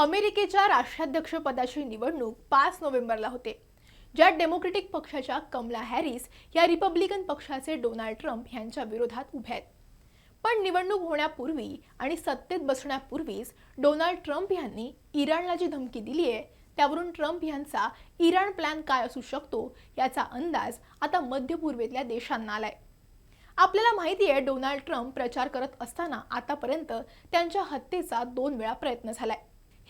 अमेरिकेच्या राष्ट्राध्यक्षपदाची निवडणूक पाच नोव्हेंबरला होते. ज्यात डेमोक्रेटिक पक्षाच्या कमला हॅरिस या रिपब्लिकन पक्षाचे डोनाल्ड ट्रम्प यांच्या विरोधात उभे आहेत. पण निवडणूक होण्यापूर्वी आणि सत्तेत बसण्यापूर्वीच डोनाल्ड ट्रम्प यांनी इराणला जी धमकी दिली आहे त्यावरून ट्रम्प यांचा इराण प्लॅन काय असू शकतो याचा अंदाज आता मध्य पूर्वेतल्या देशांना आलाय. आपल्याला माहिती आहे डोनाल्ड ट्रम्प प्रचार करत असताना आतापर्यंत त्यांच्या हत्येचा दोन वेळा प्रयत्न झालाय.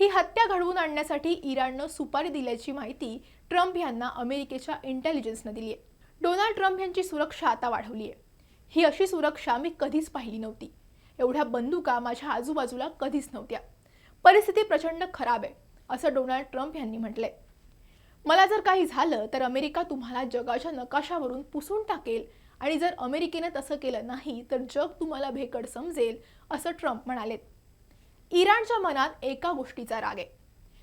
ही हत्या घडवून आणण्यासाठी इराणनं सुपारी दिल्याची माहिती ट्रम्प यांना अमेरिकेच्या इंटेलिजन्सनं दिली आहे डोनाल्ड ट्रम्प यांची सुरक्षा आता वाढवली आहे ही अशी सुरक्षा मी कधीच पाहिली नव्हती. एवढ्या बंदुका माझ्या आजूबाजूला कधीच नव्हत्या. परिस्थिती प्रचंड खराब आहे असं डोनाल्ड ट्रम्प यांनी म्हटलंय. मला जर काही झालं तर अमेरिका तुम्हाला जगाच्या नकाशावरून पुसून टाकेल आणि जर अमेरिकेनं तसं केलं नाही तर जग तुम्हाला भेकड समजेल असं ट्रम्प म्हणालेत. इराणच्या मनात एका गोष्टीचा राग आहे.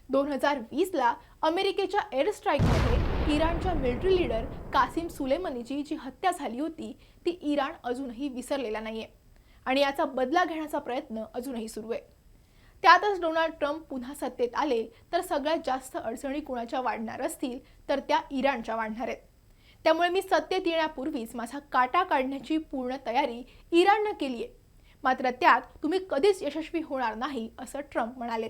दोन हजार वीसला अमेरिकेच्या एअर स्ट्राईकमध्ये इराणच्या मिलिटरी लीडर कासिम सुलेमनीची जी हत्या झाली होती ती इराण अजूनही विसरलेला नाही आहे आणि याचा बदला घेण्याचा प्रयत्न अजूनही सुरू आहे. त्यातच डोनाल्ड ट्रम्प पुन्हा सत्तेत आले तर सगळ्यात जास्त अडचणी कुणाच्या वाढणार असतील तर त्या इराणच्या वाढणार आहेत. त्यामुळे मी सत्तेत येण्यापूर्वीच माझा काटा काढण्याची पूर्ण तयारी इराणनं केली आहे मात्र त्यात तुम्ही कधीच यशस्वी होणार नाही असं ट्रम्प म्हणाले.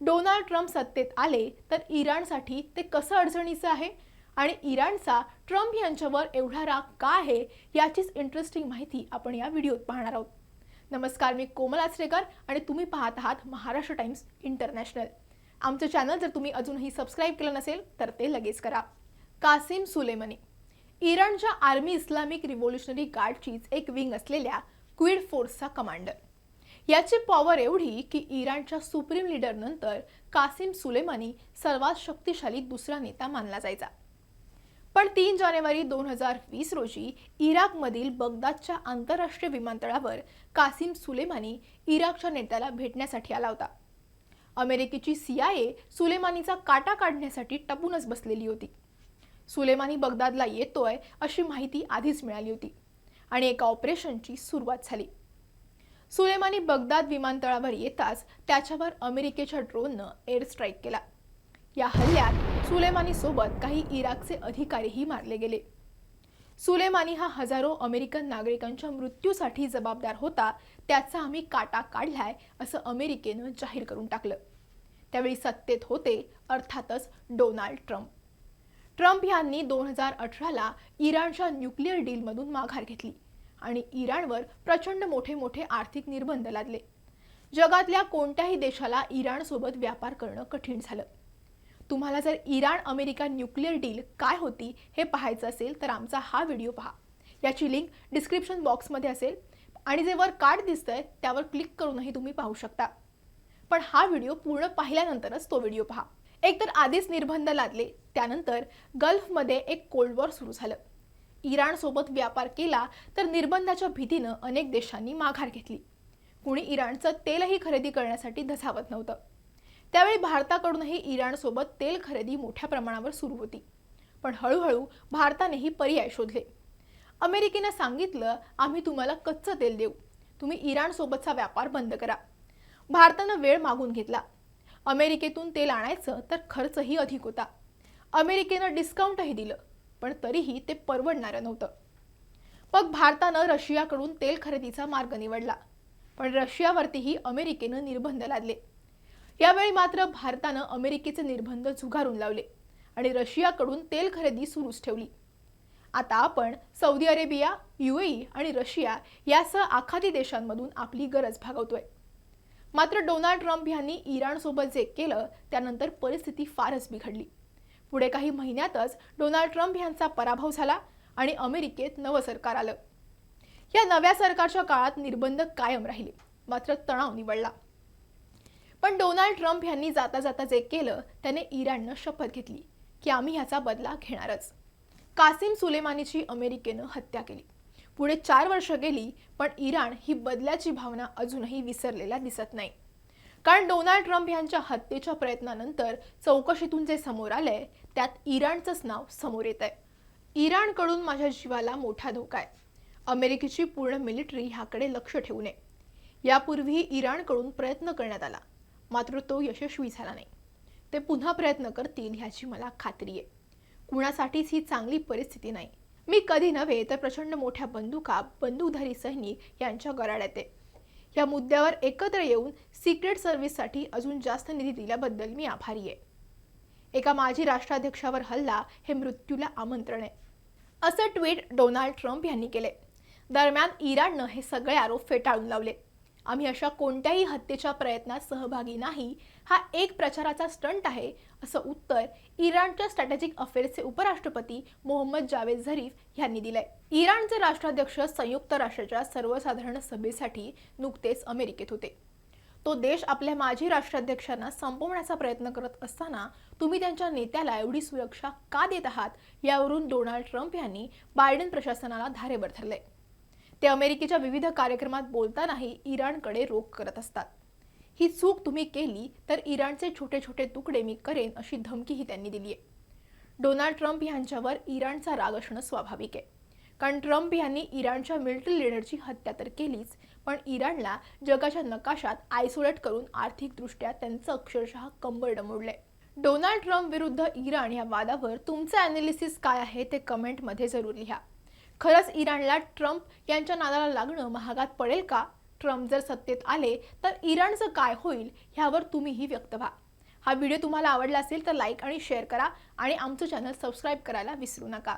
डोनाल्ड ट्रम्प सत्तेत आले तर इराणसाठी ते कसं अडचणीचं आहे? आणि इराणचा ट्रम्प यांच्यावर एवढा राग का आहे याचीच इंटरेस्टिंग माहिती आपण या व्हिडिओत पाहणार आहोत. नमस्कार मी कोमल आचरेकर आणि तुम्ही पाहत आहात महाराष्ट्र टाइम्स इंटरनॅशनल. आमचं चॅनल जर तुम्ही अजूनही सबस्क्राईब केलं नसेल तर ते लगेच करा. Qasim Soleimani. इराणच्या आर्मी इस्लामिक रिव्होल्युशनरी गार्डचीच एक विंग असलेल्या क्विड फोर्सचा कमांडर. याची पॉवर एवढी की इराणच्या सुप्रीम लीडरनंतर कासिम सुलेमानी सर्वात शक्तिशाली दुसरा नेता मानला जायचा. पण तीन जानेवारी दोन हजार वीस रोजी इराकमधील बगदादच्या आंतरराष्ट्रीय विमानतळावर कासिम सुलेमानी इराकच्या नेत्याला भेटण्यासाठी आला होता. अमेरिकेची सीआयए सुलेमानीचा काटा काढण्यासाठी टपूनच बसलेली होती. सुलेमानी बगदादला येतोय अशी माहिती आधीच मिळाली होती. आणि एका ऑपरेशनची सुरुवात झाली. सुलेमानी बगदाद विमानतळावर येताच त्याच्यावर अमेरिकेच्या ड्रोननं एअर स्ट्राईक केला. या हल्ल्यात सुलेमानीसोबत काही इराकचे अधिकारीही मारले गेले. सुलेमानी हा हजारो अमेरिकन नागरिकांच्या मृत्यूसाठी जबाबदार होता त्याचा आम्ही काटा काढलाय असं अमेरिकेनं जाहीर करून टाकलं. त्यावेळी सत्तेत होते अर्थातच डोनाल्ड ट्रम्प. ट्रम्प यांनी दोन हजार अठराला इराणच्या न्यूक्लिअर डीलमधून माघार घेतली आणि इराणवर प्रचंड मोठे मोठे आर्थिक निर्बंध लादले. जगातल्या कोणत्याही देशाला इराणसोबत व्यापार करणं कठीण झालं. तुम्हाला जर इराण अमेरिका न्यूक्लिअर डील काय होती हे पाहायचं असेल तर आमचा हा व्हिडिओ पहा. याची लिंक डिस्क्रिप्शन बॉक्समध्ये असेल आणि जे वर कार्ड दिसतंय त्यावर क्लिक करूनही तुम्ही पाहू शकता. पण हा व्हिडिओ पूर्ण पाहिल्यानंतरच तो व्हिडिओ पहा. एकतर आधीच निर्बंध लादले त्यानंतर गल्फमध्ये एक कोल्ड वॉर सुरू झालं. इराणसोबत व्यापार केला तर निर्बंधाच्या भीतीनं अनेक देशांनी माघार घेतली. कुणी इराणचं तेलही खरेदी करण्यासाठी धसावत नव्हतं. त्यावेळी भारताकडूनही इराणसोबत तेल खरेदी मोठ्या प्रमाणावर सुरू होती. पण हळूहळू भारतानेही पर्याय शोधले. अमेरिकेनं सांगितलं आम्ही तुम्हाला कच्चं तेल देऊ. तुम्ही इराणसोबतचा व्यापार बंद करा. भारतानं वेळ मागून घेतला. अमेरिकेतून तेल आणायचं तर खर्चही अधिक होता. अमेरिकेनं डिस्काउंटही दिलं पण तरीही ते परवडणारं नव्हतं. मग भारतानं रशियाकडून तेल खरेदीचा मार्ग निवडला पण रशियावरतीही अमेरिकेनं निर्बंध लादले. यावेळी मात्र भारतानं अमेरिकेचे निर्बंध झुगारून लावले आणि रशियाकडून तेल खरेदी सुरूच ठेवली. आता आपण सौदी अरेबिया युएई आणि रशिया यासह आखाती देशांमधून आपली गरज भागवतोय. मात्र डोनाल्ड ट्रम्प यांनी इराणसोबत जे केलं त्यानंतर परिस्थिती फारच बिघडली. पुढे काही महिन्यातच डोनाल्ड ट्रम्प यांचा पराभव झाला आणि अमेरिकेत नवं सरकार आलं. या नव्या सरकारच्या काळात निर्बंध कायम राहिले मात्र तणाव निवडला. पण डोनाल्ड ट्रम्प यांनी जाता जाता जे केलं त्याने इराणनं शपथ घेतली की आम्ही ह्याचा बदला घेणारच. कासिम सुलेमानीची अमेरिकेनं हत्या केली. पुढे चार वर्ष गेली पण इराण ही बदल्याची भावना अजूनही विसरलेला दिसत नाही. कारण डोनाल्ड ट्रम्प यांच्या हत्येच्या प्रयत्नानंतर चौकशीतून जे समोर आलंय त्यात इराणचंच नाव समोर येत आहे इराणकडून माझ्या जीवाला मोठा धोका आहे. अमेरिकेची पूर्ण मिलिटरी ह्याकडे लक्ष ठेवू नये. यापूर्वीही इराणकडून प्रयत्न करण्यात आला मात्र तो यशस्वी झाला नाही. ते पुन्हा प्रयत्न करतील ह्याची मला खात्री आहे. कुणासाठीच ही चांगली परिस्थिती नाही. मी कधी नव्हे तर प्रचंड मोठ्या बंदुका बंदूकधारी सैनिक यांच्या गराड्यात आहे. या मुद्द्यावर एकत्र येऊन सिक्रेट सर्व्हिससाठी अजून जास्त निधी दिल्याबद्दल मी आभारी आहे. एका माजी राष्ट्राध्यक्षावर हल्ला हे मृत्यूला आमंत्रण आहे. असं ट्विट डोनाल्ड ट्रम्प यांनी केले दरम्यान इराणनं हे सगळे आरोप फेटाळून लावले आम्ही अशा कोणत्याही हत्येच्या प्रयत्नात सहभागी नाही. हा एक प्रचाराचा स्टंट आहे असं उत्तर इराणच्या स्ट्रॅटेजिक अफेअर्सचे उपराष्ट्रपती मोहम्मद जावेद झरीफ यांनी दिलंय. इराणचे राष्ट्राध्यक्ष संयुक्त राष्ट्राच्या सर्वसाधारण सभेसाठी नुकतेच अमेरिकेत होते. तो देश आपल्या माजी राष्ट्राध्यक्षांना संपवण्याचा प्रयत्न करत असताना तुम्ही त्यांच्या नेत्याला एवढी सुरक्षा का देत आहात? यावरून डोनाल्ड ट्रम्प यांनी बायडन प्रशासनाला धारेवर धरले ते अमेरिकेच्या विविध कार्यक्रमात बोलतानाही इराणकडे रोख करत असतात. ही चूक तुम्ही केली तर इराणचे छोटे छोटे तुकडे मी करेन अशी धमकीही त्यांनी दिली आहे. डोनाल्ड ट्रम्प यांच्यावर इराणचा राग असणं स्वाभाविक आहे. कारण ट्रम्प यांनी इराणच्या मिलिटरी लिडरची हत्या तर केलीच पण इराणला जगाच्या नकाशात आयसोलेट करून आर्थिकदृष्ट्या त्यांचं अक्षरशः कंबर डमोडलंय डोनाल्ड ट्रम्प विरुद्ध इराण या वादावर तुमचं अनालिसिस काय आहे ते कमेंटमध्ये जरूर लिहा. खरंच इराणला ट्रम्प यांच्या नादाला लागणं महागात पडेल का? ट्रम्प जर सत्तेत आले तर इराणचं काय होईल ह्यावर तुम्हीही व्यक्त व्हा. हा व्हिडिओ तुम्हाला आवडला असेल तर लाईक आणि शेअर करा आणि आमचं चॅनल सबस्क्राईब करायला विसरू नका.